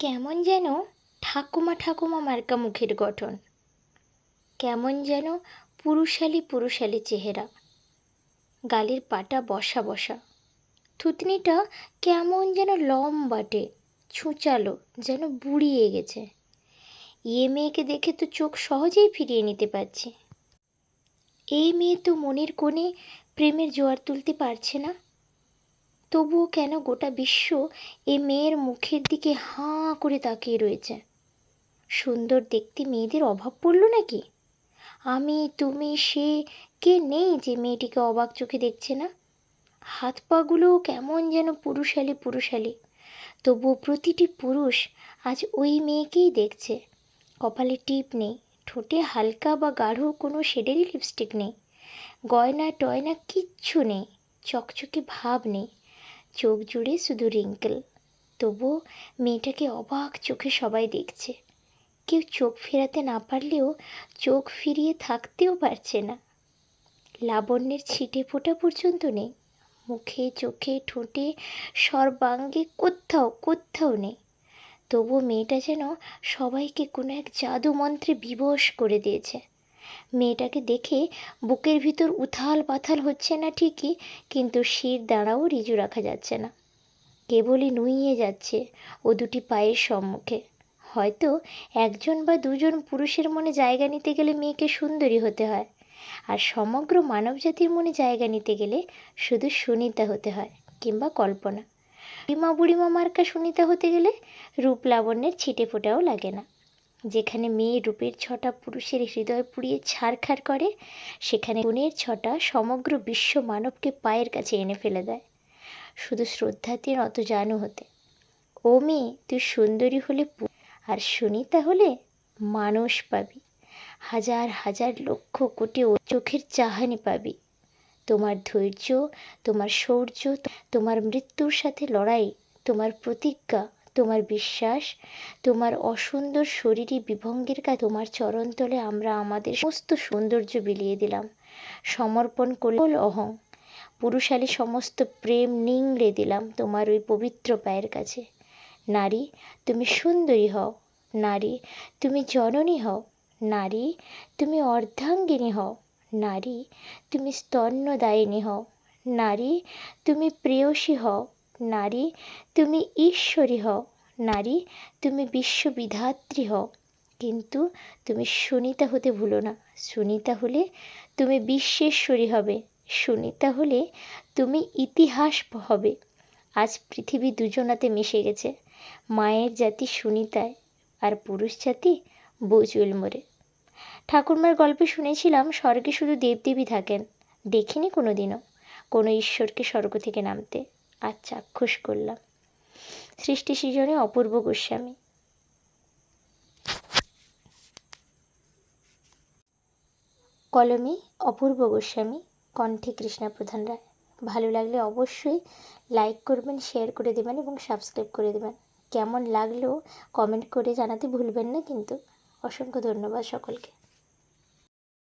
কেমন যেন ঠাকুমা ঠাকুমা মার্কা মুখের গঠন। কেমন যেন পুরুষালি পুরুষালি চেহারা। গালের পাটা বসা বসা। থুতনিটা কেমন যেন লম্বাটে, ছুঁচালো, যেন বুড়িয়ে গেছে। এ মেয়েকে দেখে তো চোখ সহজেই ফিরিয়ে নিতে পারছি। এই মেয়ে তো মনের কোণে প্রেমের জোয়ার তুলতে পারছে না। তবুও কেন গোটা বিশ্ব এ মেয়ের মুখের দিকে হাঁ করে তাকিয়ে রয়েছে? সুন্দর দেখতে মেয়েদের অভাব পড়ল নাকি? আমি, তুমি, সে, কে নেই যে মেয়েটিকে অবাক চোখে দেখছে না? হাত পাগুলোও কেমন যেন পুরুষালি পুরুষালি। তবুও প্রতিটি পুরুষ আজ ওই মেয়েকেই দেখছে। কপালে টিপ নেই, ঠোঁটে হালকা বা গাঢ় কোনো শেডেরই লিপস্টিক নেই। গয়না টয়না কিচ্ছু নেই, চকচকে ভাব নেই। চোখ জুড়ে শুধু রিঙ্কেল তবুও মেয়েটাকে অবাক চোখে সবাই দেখছে। কেউ চোখ ফেরাতে না পারলেও চোখ ফিরিয়ে থাকতেও পারছে না। লাবণ্যের ছিটে ফোটা পর্যন্ত নেই। মুখে, চোখে, ঠোঁটে, সর্বাঙ্গে কোথাও কোথাও নেই। তবু মেয়েটা যেন সবাইকে কোনো এক জাদু মন্ত্রে বিবশ করে দিয়েছে। মেয়েটাকে দেখে বুকের ভিতর উথাল পাথাল হচ্ছে না ঠিকই, কিন্তু শির দাঁড়াও রিজু রাখা যাচ্ছে না। কেবলই নুইয়ে যাচ্ছে ও দুটি পায়ের সম্মুখে। হয়তো একজন বা দুজন পুরুষের মনে জায়গা নিতে গেলে মেয়েকে সুন্দরী হতে হয়, আর সমগ্র মানবজাতির মনে জায়গা নিতে গেলে শুধু সুনিতা হতে হয় কিংবা কল্পনা। বুড়িমা বুড়িমা মার্কা সুনিতা হতে গেলে রূপ লাবণ্যের ছিটে ফোটাও লাগে না। যেখানে মেয়ে রূপের ছটা পুরুষের হৃদয় পুড়িয়ে ছাড়খাড় করে, সেখানে গুণের ছটা সমগ্র বিশ্ব মানবকে পায়ের কাছে এনে ফেলে দেয়। শুধু শ্রদ্ধাতে নত জানু হতে। ও মেয়ে, তুই সুন্দরী হলে আর সুনিতা হলে মানুষ পাবি। হাজার হাজার লক্ষ কোটি ও চোখের চাহানি পাবি। তোমার ধৈর্য, তোমার শৌর্য, তোমার মৃত্যুর সাথে লড়াই, তোমার প্রতিজ্ঞা তোমার বিশ্বাস, তোমার অসুন্দর শরীরী বিভঙ্গের কাছে তোমার চরণতলে আমরা আমাদের সমস্ত সৌন্দর্য বিলিয়ে দিলাম। সমর্পণ করল অহং। পুরুষালী সমস্ত প্রেম নিংড়ে দিলাম তোমার ওই পবিত্র পায়ের কাছে। নারী, তুমি সুন্দরী হও। নারী, তুমি জননী হও। নারী, তুমি অর্ধাঙ্গিনী হও। নারী, তুমি স্তন্যদায়িনী হও। নারী, তুমি প্রেয়সী হও। নারী, তুমি ঈশ্বরী হও। নারী, তুমি বিশ্ববিধাত্রী হও। কিন্তু তুমি সুনিতা হতে ভুলো না। সুনিতা হলে তুমি বিশ্বেশ্বরী হবে। সুনিতা হলে তুমি ইতিহাস হবে। আজ পৃথিবী দুজনাতে মিশে গেছে। মায়ের জাতি সুনিতায় আর পুরুষ জাতি বজুল মোড়ে। ঠাকুরমার গল্পে শুনেছিলাম, স্বর্গে শুধু দেবদেবী থাকেন। দেখিনি কোনো দিনও কোনো ঈশ্বরকে স্বর্গ থেকে নামতে। আর চাক্ষুষ করলাম। সৃষ্টি সৃজনে অপূর্ব গোস্বামী। কলমে, অপূর্ব গোস্বামী, কণ্ঠে কৃষ্ণা প্রধান রায়। ভালো লাগলে অবশ্যই লাইক করবেন শেয়ার করে দেবেন এবং সাবস্ক্রাইব করে দেবেন। কেমন লাগল কমেন্ট করে জানাতে ভুলবেন না কিন্তু। অসংখ্য ধন্যবাদ সকলকে।